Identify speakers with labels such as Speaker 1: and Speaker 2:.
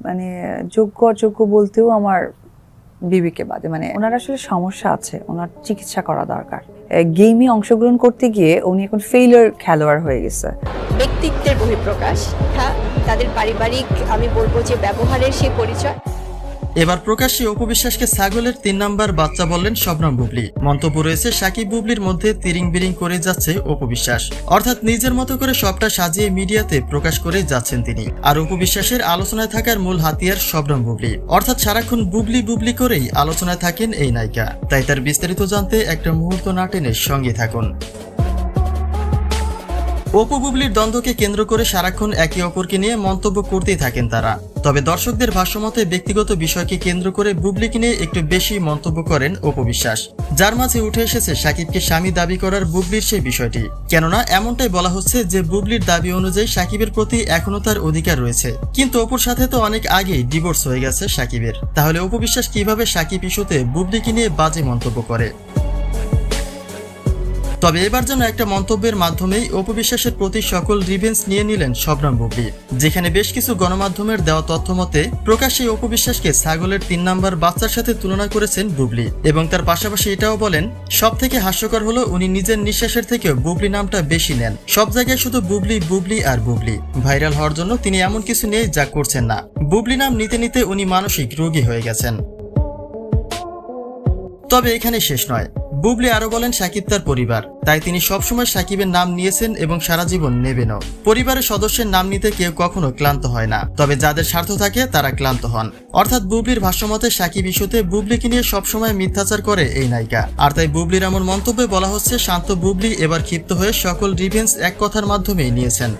Speaker 1: মানে যোগ্য, অযোগ্য বলতেও আমার বিবিকে বাদে মানে ওনার আসলে সমস্যা আছে, ওনার চিকিৎসা করা দরকার। গেমে অংশগ্রহণ করতে গিয়ে উনি এখন ফেইলার খেলোয়াড় হয়ে গেছে।
Speaker 2: ব্যক্তিত্বের বহিঃপ্রকাশ হ্যাঁ তাদের পারিবারিক, আমি বলব যে ব্যবহারের সে পরিচয়।
Speaker 3: এবার প্রকাশ্যে অপবিশ্বাসকে ছাগলের তিন নাম্বার বাচ্চা বললেন শবনম বুবলি। মন্তব্য রয়েছে, সাকিব বুবলির মধ্যে তিরিং বিরিং করে যাচ্ছে অপবিশ্বাস। অর্থাৎ নিজের মতো করে সবটা সাজিয়ে মিডিয়াতে প্রকাশ করে যাচ্ছেন তিনি। আর অপবিশ্বাসের আলোচনায় থাকার মূল হাতিয়ার শবনম বুবলি। অর্থাৎ সারাক্ষণ বুবলি বুবলি করেই আলোচনায় থাকেন এই নায়িকা। তাই তার বিস্তারিত জানতে একটা মুহূর্ত না টেনে সঙ্গে থাকুন। অপু বুবলির দ্বন্দ্বকে কেন্দ্র করে সারাক্ষণ একে অপরকে নিয়ে মন্তব্য করতেই থাকেন তারা। তবে দর্শকদের ভাষ্যমতে ব্যক্তিগত বিষয়কে কেন্দ্র করে বুবলিকে নিয়ে একটু বেশি মন্তব্য করেন অপবিশ্বাস যার মাঝে উঠে এসেছে সাকিবকে স্বামী দাবি করার বুবলির সেই বিষয়টি। কেননা এমনটাই বলা হচ্ছে যে বুবলির দাবি অনুযায়ী সাকিবের প্রতি এখনও তার অধিকার রয়েছে। কিন্তু অপুর সাথে তো অনেক আগেই ডিভোর্স হয়ে গেছে সাকিবের। তাহলে অপবিশ্বাস কীভাবে সাকিব ইস্যুতে বুবলিকে নিয়ে বাজে মন্তব্য করে? তবে এবার যেন একটা মন্তব্যের মাধ্যমেই অপবিশ্বাসের প্রতি সকল রিভেন্স নিয়ে নিলেন শবনম বুবলি। যেখানে বেশ কিছু গণমাধ্যমের দেওয়া তথ্য মতে, প্রকাশ্যে অপবিশ্বাসকে ছাগলের তিন নাম্বার বাচ্চার সাথে তুলনা করেছেন বুবলি। এবং তার পাশাপাশি এটাও বলেন সব থেকে হাস্যকর হলো উনি নিজের নিঃশ্বাসের থেকেও বুবলি নামটা বেশি নেন। সব জায়গায় শুধু বুবলি বুবলি আর বুবলি। ভাইরাল হওয়ার জন্য তিনি এমন কিছু নেই যা করছেন না। বুবলি নাম নিতে নিতে উনি মানসিক রোগী হয়ে গেছেন। তবে এখানে শেষ নয়। বুবলি আরও বলেন, সাকিব তার পরিবার। তাই তিনি সবসময় সাকিবের নাম নিয়েছেন এবং সারা জীবন নেবেনও। পরিবারের সদস্যের নাম নিতে কেউ কখনো ক্লান্ত হয় না। তবে যাদের স্বার্থ থাকে, তারা ক্লান্ত হন। অর্থাৎ বুবলির ভাষ্যমতে সাকিব ইস্যুতে বুবলিকে নিয়ে সবসময় মিথ্যাচার করে এই নায়িকা। আর তাই বুবলির এমন মন্তব্যে বলা হচ্ছে, শান্ত বুবলি এবার ক্ষিপ্ত হয়ে সকল রিভেন্স এক কথার মাধ্যমেই নিয়েছেন।